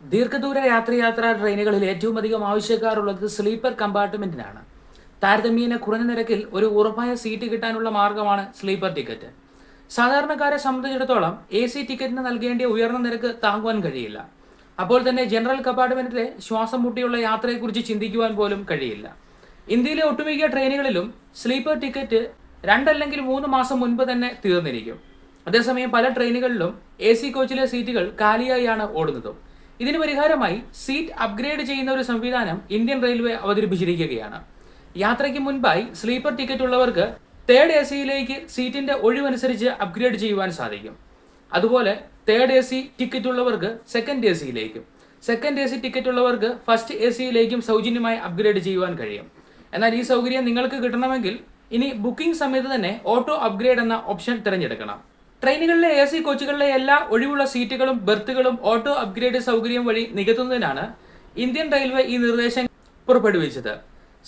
ദീർഘദൂര യാത്രയാത്രാ ട്രെയിനുകളിൽ ഏറ്റവും അധികം ആവശ്യക്കാരുള്ളത് സ്ലീപ്പർ കമ്പാർട്ട്മെന്റിനാണ്. താരതമ്യേന കുറഞ്ഞ നിരക്കിൽ ഒരു ഉറപ്പായ സീറ്റ് കിട്ടാനുള്ള മാർഗമാണ് സ്ലീപ്പർ ടിക്കറ്റ്. സാധാരണക്കാരെ സംബന്ധിച്ചിടത്തോളം എ സി ടിക്കറ്റിന് നൽകേണ്ട ഉയർന്ന നിരക്ക് താങ്ങുവാൻ കഴിയില്ല. അപ്പോൾ തന്നെ ജനറൽ കമ്പാർട്ട്മെന്റിലെ ശ്വാസം മുട്ടിയുള്ള യാത്രയെക്കുറിച്ച് ചിന്തിക്കുവാൻ പോലും കഴിയില്ല. ഇന്ത്യയിലെ ഒട്ടുമിക്ക ട്രെയിനുകളിലും സ്ലീപ്പർ ടിക്കറ്റ് രണ്ടല്ലെങ്കിൽ മൂന്ന് മാസം മുൻപ് തന്നെ തീർന്നിരിക്കും. അതേസമയം പല ട്രെയിനുകളിലും എ സി കോച്ചിലെ സീറ്റുകൾ കാലിയായാണ് ഓടുന്നതും. ഇതിന് പരിഹാരമായി സീറ്റ് അപ്ഗ്രേഡ് ചെയ്യുന്ന ഒരു സംവിധാനം ഇന്ത്യൻ റെയിൽവേ അവതരിപ്പിച്ചിരിക്കുകയാണ്. യാത്രയ്ക്ക് മുൻപായി സ്ലീപ്പർ ടിക്കറ്റ് ഉള്ളവർക്ക് തേർഡ് എ സിയിലേക്ക് സീറ്റിന്റെ ഒഴിവനുസരിച്ച് അപ്ഗ്രേഡ് ചെയ്യുവാൻ സാധിക്കും. അതുപോലെ തേർഡ് എ സി ടിക്കറ്റ് ഉള്ളവർക്ക് സെക്കൻഡ് എ സിയിലേക്കും സെക്കൻഡ് എ സി ടിക്കറ്റ് ഉള്ളവർക്ക് ഫസ്റ്റ് എ സിയിലേക്കും സൗജന്യമായി അപ്ഗ്രേഡ് ചെയ്യുവാൻ കഴിയും. എന്നാൽ ഈ സൗകര്യം നിങ്ങൾക്ക് കിട്ടണമെങ്കിൽ ഇനി ബുക്കിംഗ് സമയത്ത് തന്നെ ഓട്ടോ അപ്ഗ്രേഡ് എന്ന ഓപ്ഷൻ തിരഞ്ഞെടുക്കണം. ട്രെയിനുകളിലെ എ സി കോച്ചുകളിലെ എല്ലാ ഒഴിവുള്ള സീറ്റുകളും ബെർത്തുകളും ഓട്ടോ അപ്ഗ്രേഡ് സൗകര്യം വഴി നികത്തുന്നതിനാണ് ഇന്ത്യൻ റെയിൽവേ ഈ നിർദ്ദേശം പുറപ്പെടുവിച്ചത്.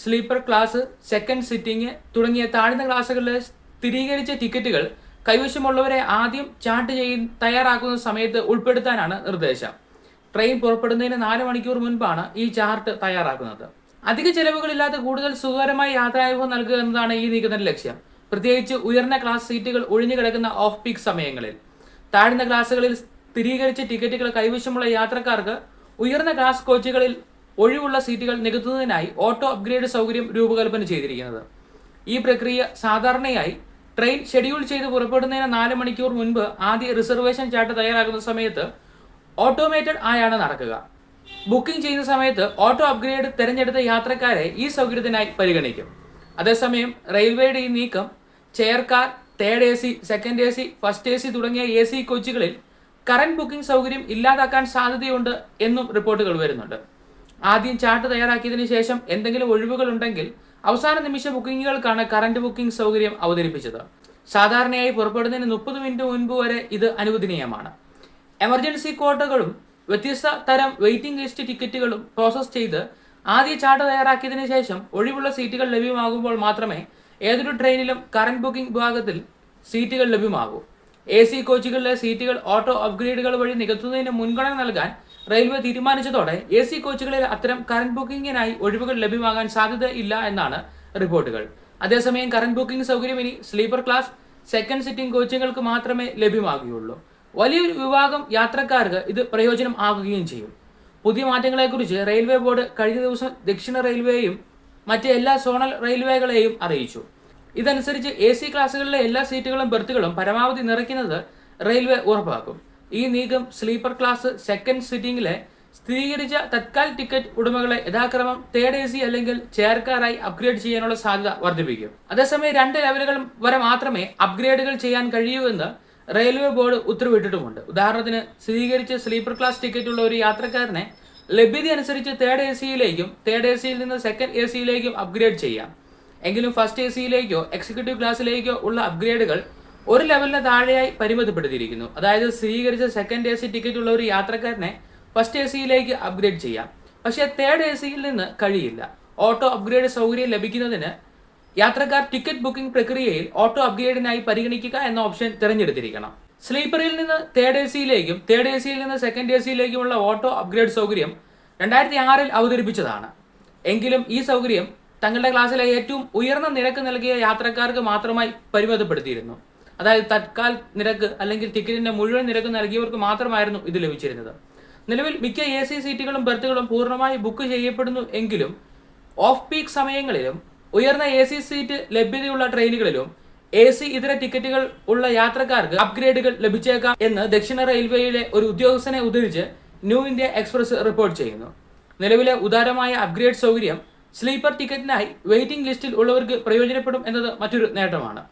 സ്ലീപ്പർ ക്ലാസ് സെക്കൻഡ് സിറ്റിംഗ് തുടങ്ങിയ താഴ്ന്ന ക്ലാസ്സുകളിലെ സ്ഥിരീകരിച്ച ടിക്കറ്റുകൾ കൈവശമുള്ളവരെ ആദ്യം ചാർട്ട് ചെയ്യ തയ്യാറാക്കുന്ന സമയത്ത് ഉൾപ്പെടുത്താനാണ് നിർദ്ദേശം. ട്രെയിൻ പുറപ്പെടുന്നതിന് നാല് മണിക്കൂർ മുൻപാണ് ഈ ചാർട്ട് തയ്യാറാക്കുന്നത്. അധിക ചെലവുകളില്ലാത്ത കൂടുതൽ സുഖകരമായ യാത്രാനുഭവം നൽകുക എന്നതാണ് ഈ നീക്കത്തിന്റെ ലക്ഷ്യം. പ്രത്യേകിച്ച് ഉയർന്ന ക്ലാസ് സീറ്റുകൾ ഒഴിഞ്ഞു കിടക്കുന്ന ഓഫ് പീക്ക് സമയങ്ങളിൽ. താഴ്ന്ന ക്ലാസ്സുകളിൽ സ്ഥിരീകരിച്ച ടിക്കറ്റുകൾ കൈവശമുള്ള യാത്രക്കാർക്ക് ഉയർന്ന ക്ലാസ് കോച്ചുകളിൽ ഒഴിവുള്ള സീറ്റുകൾ നികത്തുന്നതിനായി ഓട്ടോ അപ്ഗ്രേഡ് സൗകര്യം രൂപകൽപ്പന ചെയ്തിരിക്കുന്നത്. ഈ പ്രക്രിയ സാധാരണയായി ട്രെയിൻ ഷെഡ്യൂൾ ചെയ്ത് പുറപ്പെടുന്നതിന് നാല് മണിക്കൂർ മുൻപ് ആദ്യ റിസർവേഷൻ ചാർട്ട് തയ്യാറാക്കുന്ന സമയത്ത് ഓട്ടോമേറ്റഡ് ആയാണ് നടക്കുക. ബുക്കിംഗ് ചെയ്യുന്ന സമയത്ത് ഓട്ടോ അപ്ഗ്രേഡ് തിരഞ്ഞെടുത്ത യാത്രക്കാരെ ഈ സൗകര്യത്തിനായി പരിഗണിക്കും. അതേസമയം റെയിൽവേയുടെ ഈ നീക്കം chair car third A C second A C first A C തുടങ്ങിയ എ സി കോച്ചുകളിൽ കറന്റ് ബുക്കിംഗ് സൗകര്യം ഇല്ലാതാക്കാൻ സാധ്യതയുണ്ട് എന്നും റിപ്പോർട്ടുകൾ വരുന്നുണ്ട്. ആദ്യം ചാർട്ട് തയ്യാറാക്കിയതിനു ശേഷം എന്തെങ്കിലും ഒഴിവുകൾ ഉണ്ടെങ്കിൽ അവസാന നിമിഷ ബുക്കിങ്ങുകൾക്കാണ് കറന്റ് ബുക്കിംഗ് സൗകര്യം അവതരിപ്പിച്ചത്. സാധാരണയായി പുറപ്പെടുന്നതിന് മുപ്പത് മിനിറ്റ് മുൻപ് വരെ ഇത് അനുവദനീയമാണ്. എമർജൻസി കോട്ടകളും വ്യത്യസ്ത തരം വെയിറ്റിംഗ് ലിസ്റ്റ് ടിക്കറ്റുകളും പ്രോസസ് ചെയ്ത് ആദ്യ ചാർട്ട് തയ്യാറാക്കിയതിനു ശേഷം ഒഴിവുള്ള സീറ്റുകൾ ലഭ്യമാകുമ്പോൾ മാത്രമേ ഏതൊരു ട്രെയിനിലും കറന്റ് ബുക്കിംഗ് വിഭാഗത്തിൽ സീറ്റുകൾ ലഭ്യമാകും. എ സി കോച്ചുകളിലെ സീറ്റുകൾ ഓട്ടോ അപ്ഗ്രേഡുകൾ വഴി നികത്തുന്നതിന് മുൻഗണന നൽകാൻ റെയിൽവേ തീരുമാനിച്ചതോടെ എ സി കോച്ചുകളിൽ അത്തരം കറന്റ് ബുക്കിംഗിനായി ഒഴിവുകൾ ലഭ്യമാകാൻ സാധ്യത ഇല്ല എന്നാണ് റിപ്പോർട്ടുകൾ. അതേസമയം കറന്റ് ബുക്കിംഗ് സൗകര്യം ഇനി സ്ലീപ്പർ ക്ലാസ് സെക്കൻഡ് സിറ്റിംഗ് കോച്ചുകൾക്ക് മാത്രമേ ലഭ്യമാകുകയുള്ളൂ. വലിയൊരു വിഭാഗം യാത്രക്കാർക്ക് ഇത് പ്രയോജനം ആകുകയും ചെയ്യും. പുതിയ മാറ്റങ്ങളെക്കുറിച്ച് റെയിൽവേ ബോർഡ് കഴിഞ്ഞ ദിവസം ദക്ഷിണ റെയിൽവേയും മറ്റ് എല്ലാ സോണൽ റെയിൽവേകളെയും അറിയിച്ചു. ഇതനുസരിച്ച് എ സി ക്ലാസ്സുകളിലെ എല്ലാ സീറ്റുകളും ബെർത്തുകളും പരമാവധി നിറയ്ക്കുന്നത് റെയിൽവേ ഉറപ്പാക്കും. ഈ നീക്കം സ്ലീപ്പർ ക്ലാസ് സെക്കൻഡ് സിറ്റിംഗിലെ സ്ഥിരീകരിച്ച തത്കാൽ ടിക്കറ്റ് ഉടമകളെ യഥാക്രമം തേർഡ് എ സി അല്ലെങ്കിൽ ചെയർക്കാരായി അപ്ഗ്രേഡ് ചെയ്യാനുള്ള സാധ്യത വർദ്ധിപ്പിക്കും. അതേസമയം രണ്ട് ലെവലുകൾ വരെ മാത്രമേ അപ്ഗ്രേഡുകൾ ചെയ്യാൻ കഴിയൂ എന്ന് റെയിൽവേ ബോർഡ് ഉത്തരവിട്ടിട്ടുമുണ്ട്. ഉദാഹരണത്തിന് സ്ഥിരീകരിച്ച സ്ലീപ്പർ ക്ലാസ് ടിക്കറ്റ് ഉള്ള ഒരു യാത്രക്കാരനെ ലഭ്യത അനുസരിച്ച് തേർഡ് എ സിയിലേക്കും തേർഡ് എ സിയിൽ നിന്ന് സെക്കൻഡ് എ സിയിലേക്കും അപ്ഗ്രേഡ് ചെയ്യാം. എങ്കിലും ഫസ്റ്റ് എ സിയിലേക്കോ എക്സിക്യൂട്ടീവ് ക്ലാസ്സിലേക്കോ ഉള്ള അപ്ഗ്രേഡുകൾ ഒരു ലെവലിന് താഴെയായി പരിമിതപ്പെടുത്തിയിരിക്കുന്നു. അതായത് സ്ഥിരീകരിച്ച സെക്കൻഡ് എ സി ടിക്കറ്റ് ഉള്ള ഒരു യാത്രക്കാരനെ ഫസ്റ്റ് എ സിയിലേക്ക് അപ്ഗ്രേഡ് ചെയ്യാം. പക്ഷേ തേർഡ് എ സിയിൽ നിന്ന് കഴിയില്ല. ഓട്ടോ അപ്ഗ്രേഡ് സൗകര്യം ലഭിക്കുന്നതിന് യാത്രക്കാർ ടിക്കറ്റ് ബുക്കിംഗ് പ്രക്രിയയിൽ ഓട്ടോ അപ്ഗ്രേഡിനായി പരിഗണിക്കുക എന്ന ഓപ്ഷൻ തിരഞ്ഞെടുത്തിരിക്കണം. സ്ലീപ്പറിൽ നിന്ന് തേർഡ് എ സിയിലേക്കും തേർഡ് എ സിയിൽ നിന്ന് സെക്കൻഡ് എ സിയിലേക്കുമുള്ള ഓട്ടോ അപ്ഗ്രേഡ് സൗകര്യം രണ്ടായിരത്തി ആറിൽ അവതരിപ്പിച്ചതാണ്. എങ്കിലും ഈ സൗകര്യം തങ്ങളുടെ ക്ലാസ്സിലെ ഏറ്റവും ഉയർന്ന നിരക്ക് നൽകിയ യാത്രക്കാർക്ക് മാത്രമായി പരിമിതപ്പെടുത്തിയിരുന്നു. അതായത് തത്കാൽ നിരക്ക് അല്ലെങ്കിൽ ടിക്കറ്റിന്റെ മുഴുവൻ നിരക്ക് നൽകിയവർക്ക് മാത്രമായിരുന്നു ഇത് ലഭിച്ചിരുന്നത്. നിലവിൽ മിക്ക എ സി സീറ്റുകളും ബെർത്തുകളും പൂർണമായി ബുക്ക് ചെയ്യപ്പെടുന്നു എങ്കിലും ഓഫ് പീക്ക് സമയങ്ങളിലും ഉയർന്ന എ സി സീറ്റ് ലഭ്യതയുള്ള ട്രെയിനുകളിലും എ സി ഇതര ടിക്കറ്റുകൾ ഉള്ള യാത്രക്കാർക്ക് അപ്ഗ്രേഡുകൾ ലഭിച്ചേക്കാം എന്ന് ദക്ഷിണ റെയിൽവേയിലെ ഒരു ഉദ്യോഗസ്ഥനെ ഉദ്ധരിച്ച് ന്യൂ ഇന്ത്യ എക്സ്പ്രസ് റിപ്പോർട്ട് ചെയ്യുന്നു. നിലവിലെ ഉദാരമായ അപ്ഗ്രേഡ് സൗകര്യം സ്ലീപ്പർ ടിക്കറ്റിനായി വെയിറ്റിംഗ് ലിസ്റ്റിൽ ഉള്ളവർക്ക് പ്രയോജനപ്പെടും എന്നത് മറ്റൊരു നേട്ടമാണ്.